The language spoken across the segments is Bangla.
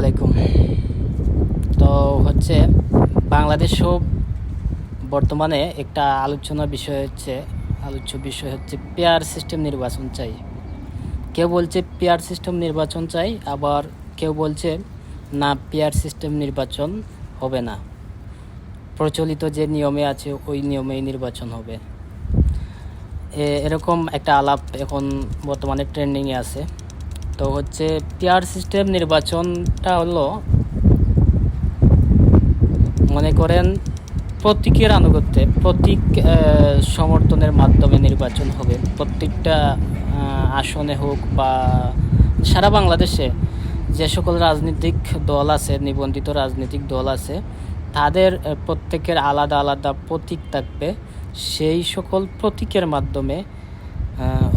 আলাইকুম। তো হচ্ছে বাংলাদেশেও বর্তমানে একটা আলোচনা বিষয় হচ্ছে, আলোচ্য বিষয় হচ্ছে পেয়ার সিস্টেম নির্বাচন চাই। কেউ বলছে পেয়ার সিস্টেম নির্বাচন চাই, আবার কেউ বলছে না পেয়ার সিস্টেম নির্বাচন হবে না। প্রচলিত যে নিয়মে আছে, ওই নিয়মেই নির্বাচন হবে। এরকম একটা আলাপ এখন বর্তমানে ট্রেন্ডিংয়ে আছে। তো হচ্ছে পেয়ার সিস্টেম নির্বাচনটা হলো, মনে করেন প্রতীকের আনুগত্যে প্রতীক সমর্থনের মাধ্যমে নির্বাচন হবে। প্রত্যেকটা আসনে হোক বা সারা বাংলাদেশে যে সকল রাজনৈতিক দল আছে, নিবন্ধিত রাজনৈতিক দল আছে, তাদের প্রত্যেকের আলাদা আলাদা প্রতীক থাকবে। সেই সকল প্রতীকের মাধ্যমে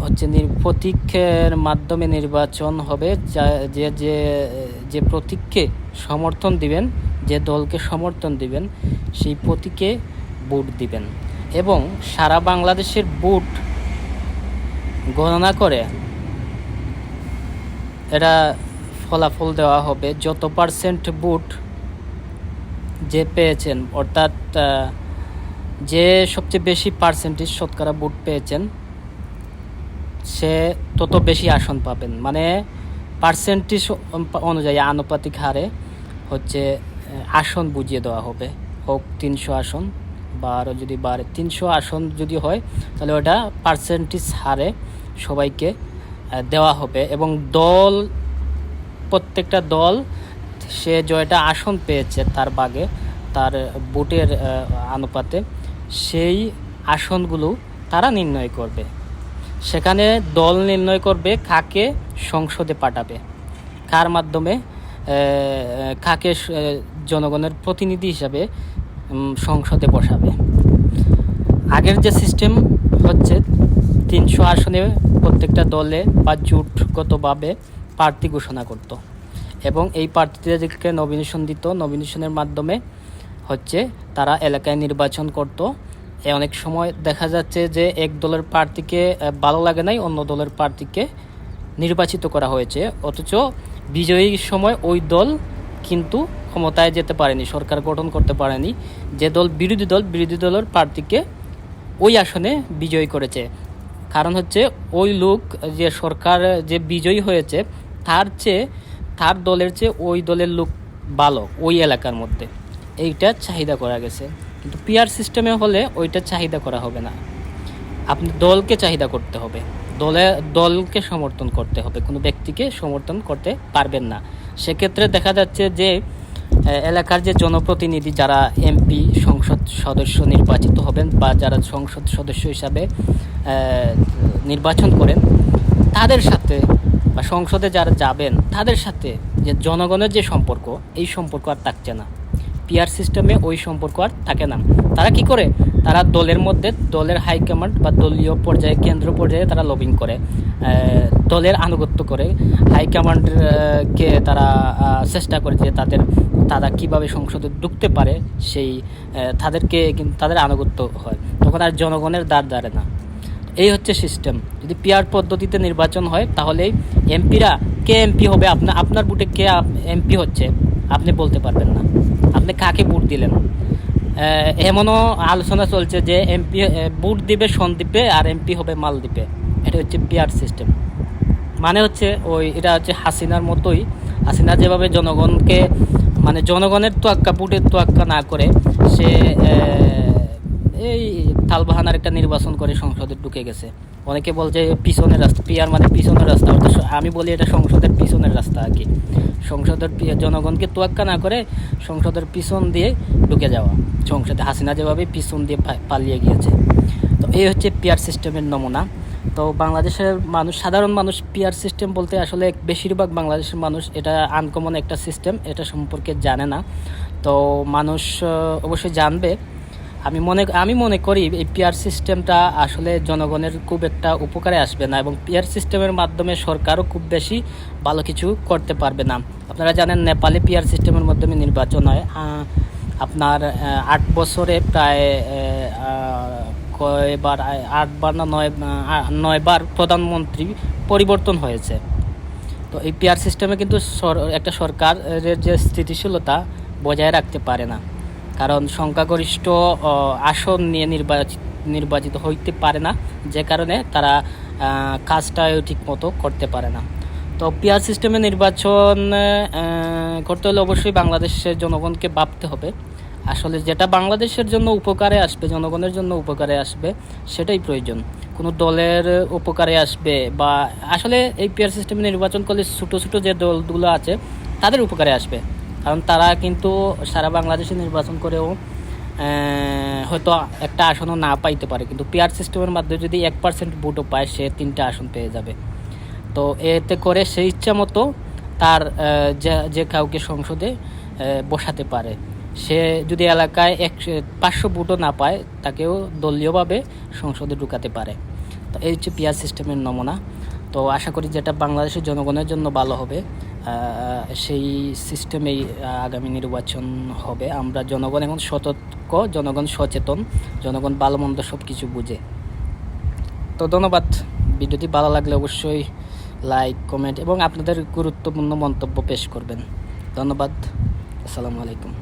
হচ্ছে প্রতীকের মাধ্যমে নির্বাচন হবে। যা- যে যে যে প্রতীককে সমর্থন দিবেন, যে দলকে সমর্থন দিবেন, সেই প্রতীকে ভোট দিবেন। এবং সারা বাংলাদেশের ভোট গণনা করে এটা ফলাফল দেওয়া হবে। যত পার্সেন্ট ভোট যে পেয়েছেন, অর্থাৎ যে সবচেয়ে বেশি পার্সেন্টেজ শতকরা ভোট পেয়েছেন সে তত বেশি আসন পাবেন। মানে পার্সেন্টেজ অনুযায়ী আনুপাতিক হারে হচ্ছে আসন বুঝিয়ে দেওয়া হবে। হোক তিনশো আসন বা আরও যদি বাড়ে, তিনশো আসন যদি হয়, তাহলে ওটা পার্সেন্টেজ হারে সবাইকে দেওয়া হবে এবং দল, প্রত্যেকটা দল সে জয়টা আসন পেয়েছে তার বাগে, তার বুটের আনুপাতে, সেই আসনগুলো তারা নির্ণয় করবে। সেখানে দল নির্ণয় করবে কাকে সংসদে পাঠাবে। কার মাধ্যমে কাকে জনগণের প্রতিনিধি হিসাবে সংসদে বসাবে। আগের যে সিস্টেম হচ্ছে, তিনশো আসনে প্রত্যেকটা দলে বা জোটগতভাবে প্রার্থী ঘোষণা করত। এবং এই প্রার্থীদেরকে নমিনেশন দিত নমিনেশনের মাধ্যমে হচ্ছে তারা এলাকায় নির্বাচন করত। অনেক সময় দেখা যাচ্ছে যে এক দলের প্রার্থীকে ভালো লাগে নাই, অন্য দলের প্রার্থীকে নির্বাচিত করা হয়েছে। অথচ বিজয়ীর সময় ওই দল কিন্তু ক্ষমতায় যেতে পারেনি, সরকার গঠন করতে পারেনি। যে দল বিরোধী দল, বিরোধী দলের প্রার্থীকে ওই আসনে বিজয়ী করেছে। কারণ হচ্ছে ওই লোক, যে সরকার, যে বিজয়ী হয়েছে, তার চেয়ে, তার দলের চেয়ে ওই দলের লোক ভালো, ওই এলাকার মধ্যে। এইটা চাহিদা করা গেছে। কিন্তু পিআর সিস্টেমে হলে ওইটা চাহিদা করা হবে না। আপনি দলকে চাহিদা করতে হবে। দলে, দলকে সমর্থন করতে হবে। কোনো ব্যক্তিকে সমর্থন করতে পারবেন না। সেক্ষেত্রে দেখা যাচ্ছে যে এলাকার যে জনপ্রতিনিধি যারা এমপি সংসদ সদস্য নির্বাচিত হবেন বা যারা সংসদ সদস্য হিসাবে নির্বাচন করেন, তাদের সাথে বা সংসদে যারা যাবেন, তাদের সাথে যে জনগণের যে সম্পর্ক, এই সম্পর্ক আর থাকছে না। পিআর সিস্টেমে ওই সম্পর্ক আর থাকে না। তারা কি করে? তারা দলের মধ্যে দলের হাইকমান্ড বা দলীয় পর্যায়ে, কেন্দ্র পর্যায়ে তারা লবিং করে দলের আনুগত্য করে। হাইকমান্ডকে তারা চেষ্টা করে যে তাদের, তারা কীভাবে সংসদে ঢুকতে পারে, সেই তাদেরকে কিন্তু তাদের আনুগত্য হয়। তখন আর জনগণের দ্বার দাঁড়ে না। এই হচ্ছে সিস্টেম যদি পিআর পদ্ধতিতে নির্বাচন হয়, তাহলে এমপিরা কে এমপি হবে? আপনার আপনার বুটে কে এমপি হচ্ছে? আপনি বলতে পারবেন না। আপনি কাকে ভোট দিলেন? এমনও আলোচনা চলছে যে এমপি ভোট দিবে সন্দ্বীপে আর এমপি হবে মালদ্বীপে। এটা হচ্ছে পিআর সিস্টেম মানে হচ্ছে ওই, এটা হচ্ছে হাসিনার মতোই। হাসিনা যেভাবে জনগণকে মানে জনগণের তোয়াক্কা বুটের তোয়াক্কা না করে সে এই তালবাহানার একটা নির্বাচন করে সংসদে ঢুকে গেছে। অনেকে বলছে পিছনের রাস্তা, পিয়ার মানে পিছনের রাস্তা অর্থাৎ আমি বলি এটা সংসদের পিছনের রাস্তা আর কি। সংসদের জনগণকে তোয়াক্কা না করে সংসদের পিছন দিয়ে ঢুকে যাওয়া। সংসদে হাসিনা যেভাবে পিছন দিয়ে পালিয়ে গিয়েছে। তো এই হচ্ছে পিয়ার সিস্টেমের নমুনা। তো বাংলাদেশের মানুষ, সাধারণ মানুষ পিয়ার সিস্টেম বলতে আসলে বেশিরভাগ বাংলাদেশের মানুষ এটা আনকমন একটা সিস্টেম, এটা সম্পর্কে জানে না। তো মানুষ, অবশ্যই জানবে আমি মনে আমি মনে করি এই পিয়ার সিস্টেমটা আসলে জনগণের খুব একটা উপকারে আসবে না এবং পিয়ার সিস্টেমের মাধ্যমে সরকারও খুব বেশি ভালো কিছু করতে পারবে না। আপনারা জানেন নেপালে পিয়ার সিস্টেমের মাধ্যমে নির্বাচন হয়। আপনার আট বছরে প্রায় কয়বার আটবার না নয় নয়বার প্রধানমন্ত্রী পরিবর্তন হয়েছে। তো এই পিয়ার সিস্টেমে কিন্তু একটা সরকারের যে স্থিতিশীলতা বজায় রাখতে পারে না। কারণ সংখ্যাগরিষ্ঠ আসন নিয়ে নির্বাচিত নির্বাচিত হইতে পারে না, যে কারণে তারা কাজটাও ঠিক মতো করতে পারে না। তো পিয়ার সিস্টেমে নির্বাচন করতে হলে অবশ্যই বাংলাদেশের জনগণকে ভাবতে হবে। আসলে যেটা বাংলাদেশের জন্য উপকারে আসবে, জনগণের জন্য উপকারে আসবে, সেটাই প্রয়োজন। কোনো দলের উপকারে আসবে বা, আসলে এই পিয়ার সিস্টেমে নির্বাচন করলে ছোটো ছোটো যে দলগুলো আছে, তাদের উপকারে আসবে। কারণ তারা কিন্তু সারা বাংলাদেশে নির্বাচন করেও হয়তো একটা আসনও না পাইতে পারে। কিন্তু পিয়ার সিস্টেমের মাধ্যমে যদি এক পার্সেন্ট ভোটও পায়, সে তিনটা আসন পেয়ে যাবে। তো এতে করে সে ইচ্ছা মতো তার যে- কাউকে সংসদে বসাতে পারে। সে যদি এলাকায় এক পাঁচশো ভোটও না পায়, তাকেও দলীয়ভাবে সংসদে ঢুকাতে পারে। তো এই হচ্ছে পিয়ার সিস্টেমের নমুনা। তো আশা করি যেটা বাংলাদেশের জনগণের জন্য ভালো হবে সেই সিস্টেমেই আগামী নির্বাচন হবে। আমরা জনগণ এখন সতর্ক, জনগণ সচেতন, জনগণ ভালো মন্দ সব কিছু বুঝে। তো ধন্যবাদ। ভিডিওটি ভালো লাগলে অবশ্যই লাইক, কমেন্ট এবং আপনাদের গুরুত্বপূর্ণ মন্তব্য পেশ করবেন। ধন্যবাদ। আসসালামু আলাইকুম।